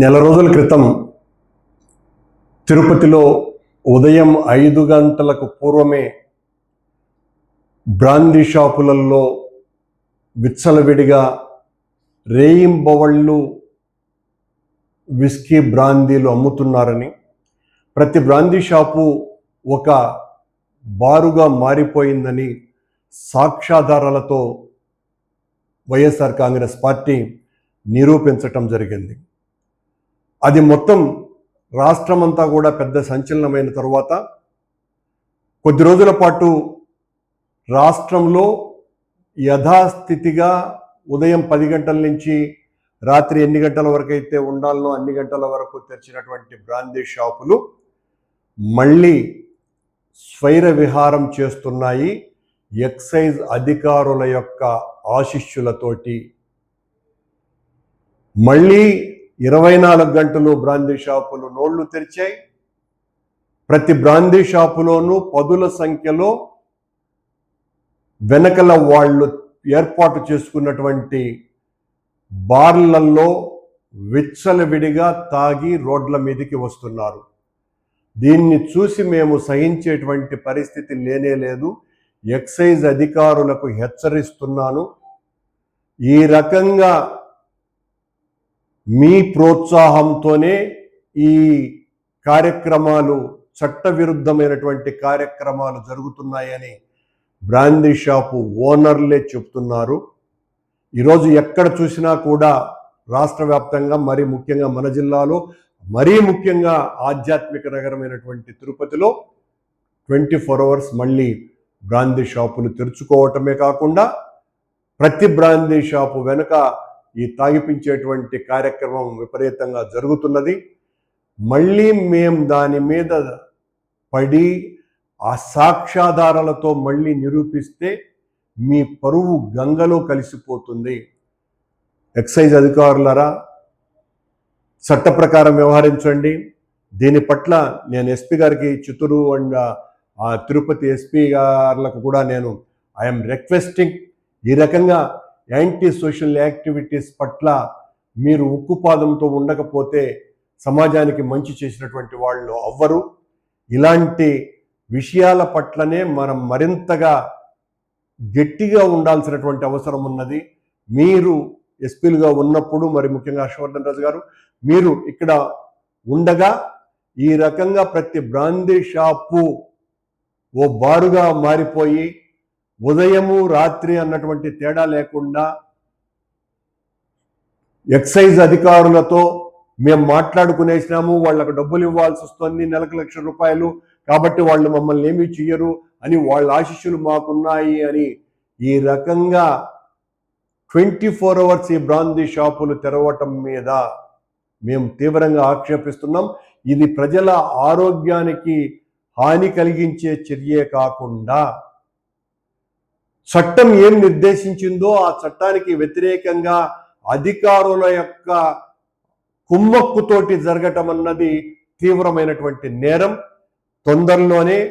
నెల రోజుల క్రితం తిరుపతిలో ఉదయం ఐదు గంటలకు పూర్వమే బ్రాందీ షాపులలో విచ్చలవిడిగా రేయింబవళ్ళు విస్కీ బ్రాందీలు అమ్ముతున్నారని ప్రతి బ్రాందీ షాపు ఒక బారుగా మారిపోయిందని సాక్ష్యాధారాలతో వైఎస్ఆర్ కాంగ్రెస్ పార్టీ నిరూపించటం జరిగింది. అది మొత్తం రాష్ట్రమంతా కూడా పెద్ద సంచలనమైన తరువాత కొద్ది రోజుల పాటు రాష్ట్రంలో యథాస్థితిగా ఉదయం పది గంటల నుంచి రాత్రి ఎన్ని గంటల వరకు అయితే ఉండాలనో అన్ని గంటల వరకు తెరిచినటువంటి బ్రాందీ షాపులు మళ్ళీ స్వైర విహారం చేస్తున్నాయి. ఎక్సైజ్ అధికారుల యొక్క ఆశిష్యులతోటి మళ్ళీ ఇరవై నాలుగు గంటలు బ్రాందీ షాపులు నోళ్ళు తెరిచాయి. ప్రతి బ్రాందీ షాపులోనూ పదుల సంఖ్యలో వెనకల వాళ్ళు ఏర్పాటు చేసుకున్నటువంటి బార్లల్లో విచ్చలవిడిగా తాగి రోడ్ల మీదకి వస్తున్నారు. దీన్ని చూసి మేము సహించేటువంటి పరిస్థితి లేనే లేదు. ఎక్సైజ్ అధికారులకు హెచ్చరిస్తున్నాను. ఈ రకంగా మీ ప్రోత్సాహంతోనే ఈ కార్యక్రమాలు చట్టవిరుద్ధమైనటువంటి కార్యక్రమాలు జరుగుతున్నాయని బ్రాందీ షాపు ఓనర్లే చెప్తున్నారు. ఈరోజు ఎక్కడ చూసినా కూడా రాష్ట్ర వ్యాప్తంగా మరీ ముఖ్యంగా మన జిల్లాలో మరీ ముఖ్యంగా ఆధ్యాత్మిక నగరమైనటువంటి తిరుపతిలో ట్వంటీ ఫోర్ అవర్స్ మళ్ళీ బ్రాందీ షాపులు తెరుచుకోవటమే కాకుండా ప్రతి బ్రాందీ షాపు వెనుక ఈ తాగిపించేటువంటి కార్యక్రమం విపరీతంగా జరుగుతున్నది. మళ్ళీ మేం దాని మీద పడి ఆ సాక్ష్యాధారాలతో మళ్ళీ నిరూపిస్తే మీ పరువు గంగలో కలిసిపోతుంది. ఎక్సైజ్ అధికారులరా చట్ట ప్రకారం వ్యవహరించండి. దీని పట్ల నేను ఎస్పీ గారికి చిత్తూరు అండ్ ఆ తిరుపతి ఎస్పీ గారులకు కూడా నేను ఐఎమ్ రిక్వెస్టింగ్ ఈ రకంగా యాంటీ సోషల్ యాక్టివిటీస్ పట్ల మీరు ఉక్కుపాదంతో ఉండకపోతే సమాజానికి మంచి చేసినటువంటి వాళ్ళు అవ్వరు. ఇలాంటి విషయాల పట్లనే మనం మరింతగా గట్టిగా ఉండాల్సినటువంటి అవసరం ఉన్నది. మీరు ఎస్పీలుగా ఉన్నప్పుడు మరి ముఖ్యంగా హర్షవర్ధన్ రాజు గారు మీరు ఇక్కడ ఉండగా ఈ రకంగా ప్రతి బ్రాందీ షాపు ఓ బారుగా మారిపోయి ఉదయము రాత్రి అన్నటువంటి తేడా లేకుండా ఎక్సైజ్ అధికారులతో మేము మాట్లాడుకునేసినాము వాళ్ళకు డబ్బులు ఇవ్వాల్సి వస్తుంది నెలకు లక్ష రూపాయలు కాబట్టి వాళ్ళు మమ్మల్ని ఏమీ చెయ్యరు అని వాళ్ళ ఆశిష్యులు మాకున్నాయి అని ఈ రకంగా ట్వంటీ ఫోర్ అవర్స్ ఈ బ్రాందీ షాపులు తెరవటం మీద మేము తీవ్రంగా ఆక్షేపిస్తున్నాం. ఇది ప్రజల ఆరోగ్యానికి హాని కలిగించే చర్యే కాకుండా చట్టం ఏం నిర్దేశించిందో ఆ చట్టానికి వ్యతిరేకంగా అధికారుల యొక్క కుమ్మక్కుతోటి జరగటం అన్నది తీవ్రమైనటువంటి నేరం. తొందరలోనే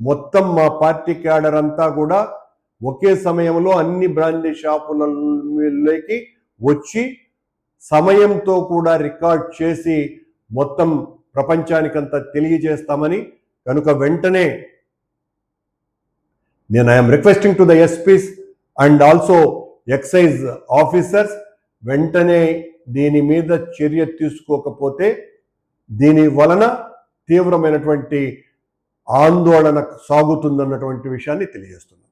మొత్తం మా పార్టీ క్యాడర్ అంతా కూడా ఒకే సమయంలో అన్ని బ్రాండీ షాపులలోకి వచ్చి సమయంతో కూడా రికార్డ్ చేసి మొత్తం ప్రపంచానికంతా తెలియజేస్తామని కనుక వెంటనే నేను I'm requesting to the SPs and also excise officers వెంటనే దీని మీద చర్య తీసుకోకపోతే దీని వలన తీవ్రమైనటువంటి ఆందోళన సాగుతుందన్నటువంటి విషయాన్ని తెలియజేస్తుంది